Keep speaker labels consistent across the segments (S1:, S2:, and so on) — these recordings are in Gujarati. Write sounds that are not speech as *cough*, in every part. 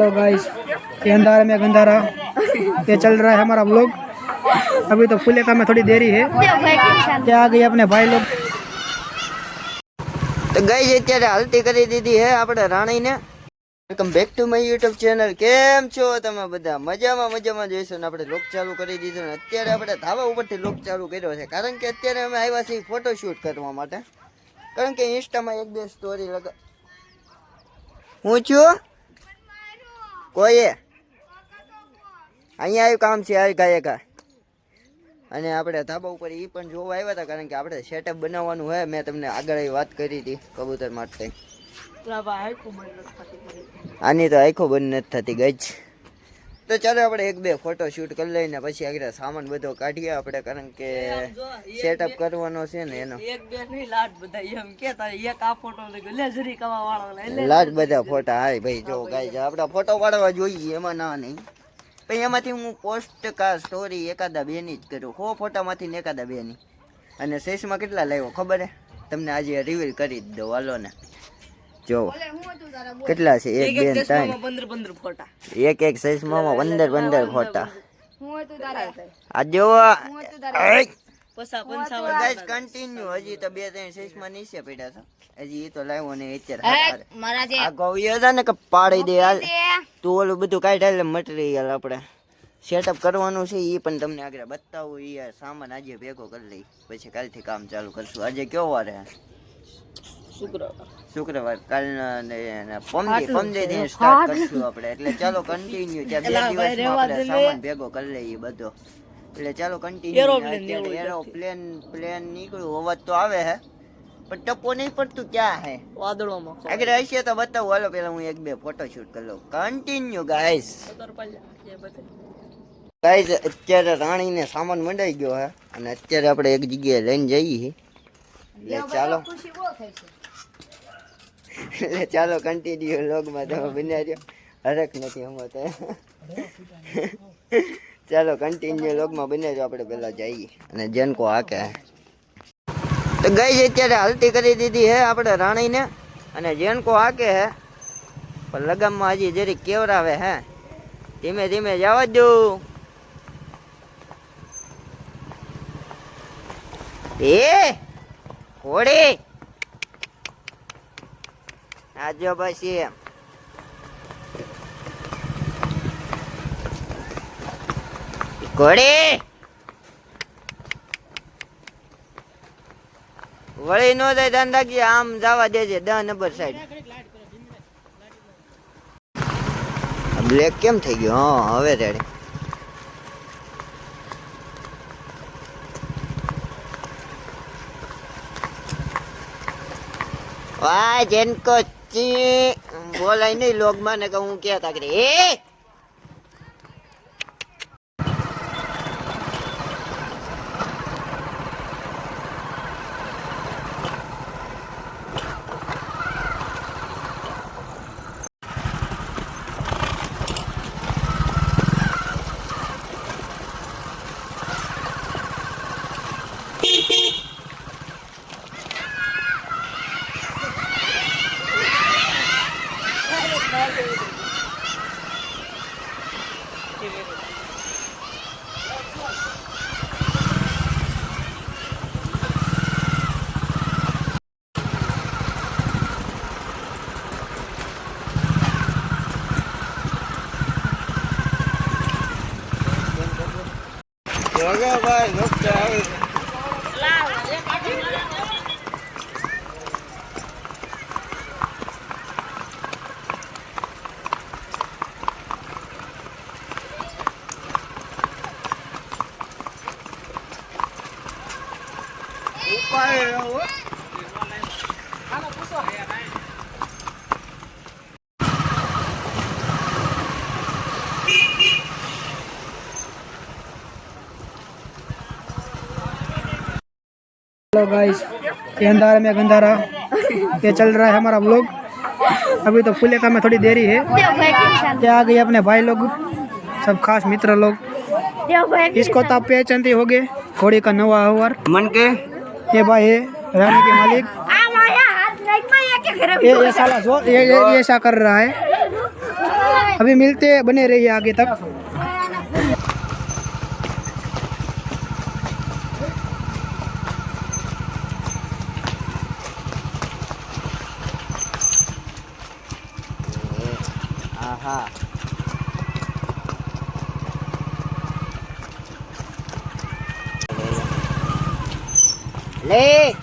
S1: हेलो गाइस ये अंधारा में गंधारा ये चल रहा है हमारा व्लॉग अभी तो फुले का में थोड़ी देरी है क्या आ गए अपने भाई लोग
S2: તો ગઈ અત્યારે હાલતી કરી દીધી હે આપણે રાણીને welcome back to my YouTube channel કેમ છો તમે બધા મજામાં મજામાં જોઈશો ને આપણે લોક ચાલુ કરી દીધું ને અત્યારે આપણે ધાબા ઉપરથી લોક ચાલુ કર્યો છે કારણ કે અત્યારે અમે આવ્યા છીએ ફોટો શૂટ કરવા માટે કારણ કે ઇન્સ્ટામાં એક બે સ્ટોરી લગા હું છું કોઈએ? અહીંયા આવ્યું કામ છે આવી ગાય કા અને આપણે ધાબા ઉપર એ પણ જોવા આવ્યા હતા કારણ કે આપણે સેટઅપ બનાવવાનું હોય મેં તમને આગળ એ વાત કરી હતી કબૂતર માટે. આની તો આખો બંધ નથી થતી ગઈ જ. તો ચાલો આપણે એક બે ફોટો શૂટ કરી લઈને પછી આગળ સામાન બધો કાઢીએ આપણે કારણ કે સેટઅપ કરવાનો છે ને એનો.
S3: એક બે નહીં લાટ બધા એમ કે તારે એક આ ફોટો લઈ લે જરી કવા વાળો લે લે
S2: લાજ બધા ફોટા હાય ભાઈ જો ગાય આપણે ફોટો પાડવા જોઈએ એમાં ના નહીં. પછી એમાંથી હું પોસ્ટ કા સ્ટોરી એકાદા બેની જ કરું. હો ફોટામાંથી ને એકાદા બેની. અને શેષમાં કેટલા લાવ્યો ખબર હે? તમને આજે રિવીલ કરી જ દો હાલો ને. જો કેટલા છે? એક બે ત્રણ.
S3: પંદર પંદર ફોટા.
S2: એક એક સાઈઝમાં પંદર પંદર ફોટા. આ જો
S3: પસા પંચાવન
S2: ગાઈસ કન્ટિન્યુ હજી તો બે ત્રણ સાઈઝમાં નીચે પડ્યા છે. હજી એ તો લાવ્યો ને અત્યારે. આ ગૌયો હતા ને કે પાડી દે હાલ. તું ઓલું બધું કાઢ એટલે મટીરિયલ આપણે. સેટઅપ કરવાનું છે એ પણ તમને આગળ બતાવું. એ સામાન આજે ભેગો કરી લઈ. પછી કાલથી કામ ચાલુ કરશું. આજે કયો વાર
S3: શુક્રવાર.
S2: શુક્રવાર. કાલના ને પમદી પમદી થી સ્ટાર્ટ કરશું આપણે. એટલે ચાલો કન્ટિન્યુ ત્યાં બે દિવસમાં આપણે સામાન ભેગો કરી લઈએ બધો. એટલે ચાલો કન્ટિન્યુ એરોપ્લેન પ્લેન નીકળ્યું. અવાજ તો આવે હે. પણ ટપો નહીં પડતું ક્યાં હે?
S3: વાદળોમાં
S2: આગળ હશે તો બતાવું. હાલો પેલા હું એક બે ફોટો શૂટ કરી લઉં. કન્ટિન્યુ ગાઈસ ગાઈસ અત્યારે રાણીને સામાન મંડાઈ ગયો હે. અને અત્યારે આપણે એક જગ્યાએ લઈને જઈએ. એટલે ચાલો. એટલે *laughs* ચાલો કન્ટિન્યુ લોગમાં તમે બન્યા રહ્યો. નથી હમો તો. *laughs* ચાલો કન્ટિન્યુ લોગમાં બન્યા રહ્યો. આપણે પેલા જઈએ. અને જેનકો હાકે. તો ગઈ છે અત્યારે હાલતી કરી દીધી હે આપણે રાણીને. અને જેનકો હાકે હે. પણ લગામમાં હજી જરી કેવરાવે હે. ધીમે ધીમે જવા જ દઉં એ ઘોડી આજો પછી ઘોડી વળી નો જાય ધંધા રાખજે આમ જવા દેજે દહ નંબર સાઈડ બ્લેક કેમ થઈ ગયો? હા, હવે રેડી વાહ, જેનકો બોલાય નહીં લોગમાં ને કે હું કહેતા કે એ Thank
S1: you. गाइस ये अंधारा में गंधारा ये चल रहा है हमारा व्लॉग अभी तो फुले का में थोड़ी देरी है। क्या आ गए अपने भाई लोग सब खास मित्र लोग। इसको तो आप पहचानते हो गए घोड़ी का नवा हवर
S2: मन के?
S1: ये भाई है रानी के मालिक। ये ये साला ये ये ऐसा कर रहा है। अभी मिलते बने रहिए आगे तक।
S2: લે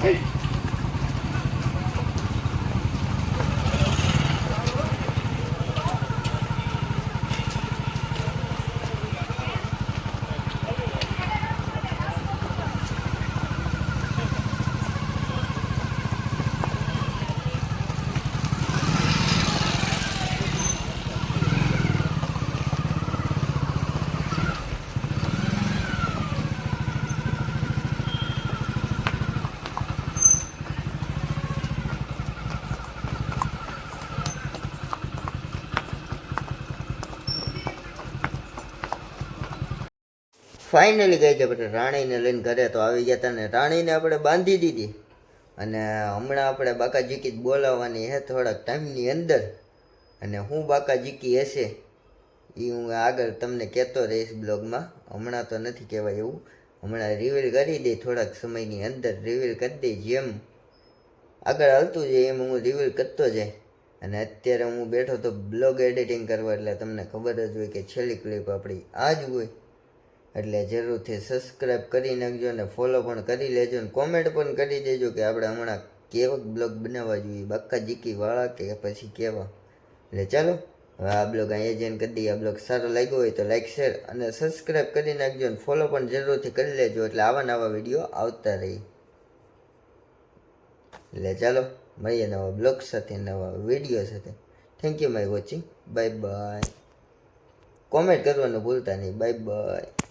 S2: Hey. ફાઇનલી ગઈ છે આપણે રાણીને લઈને ઘરે તો આવી ગયા હતા ને રાણીને આપણે બાંધી દીધી. અને હમણાં આપણે બાકા જીકી બોલાવવાની હે થોડાક ટાઈમની અંદર. અને હું બાકા જીકી હશે એ હું આગળ તમને કહેતો રહીશ બ્લોગમાં. હમણાં તો નથી કહેવાય એવું. હમણાં રિવીલ કરી દઈ થોડાક સમયની અંદર રિવીલ કરી દઈ જેમ આગળ હાલતું જાય એમ હું રિવીલ કરતો જાય. અને અત્યારે હું બેઠો તો બ્લોગ એડિટિંગ કરવા એટલે તમને ખબર જ હોય કે છેલ્લી ક્લિપ આપણી આ જ હોય. એટલે જરૂરથી સબસ્ક્રાઈબ કરી નાખજો અને ફોલો પણ કરી લેજો અને કોમેન્ટ પણ કરી દેજો કે આપણે હમણાં કેવા બ્લોગ બનાવવા જોઈએ? બાકા જીકી વાળા કે પછી કેવા? એટલે ચાલો, હવે આ બ્લોગ અહીંયા જઈને કરી દઈએ. આ બ્લોગ સારો લાગ્યો હોય તો લાઈક શેર અને સબસ્ક્રાઈબ કરી નાખજો અને ફોલો પણ જરૂરથી કરી લેજો. એટલે આવા નવા વીડિયો આવતા રહી. એટલે ચાલો, મળીએ નવા બ્લોગ સાથે, નવા વીડિયો સાથે. Thank you my watching bye bye comment કરવાનું ભૂલતા નહીં. Bye bye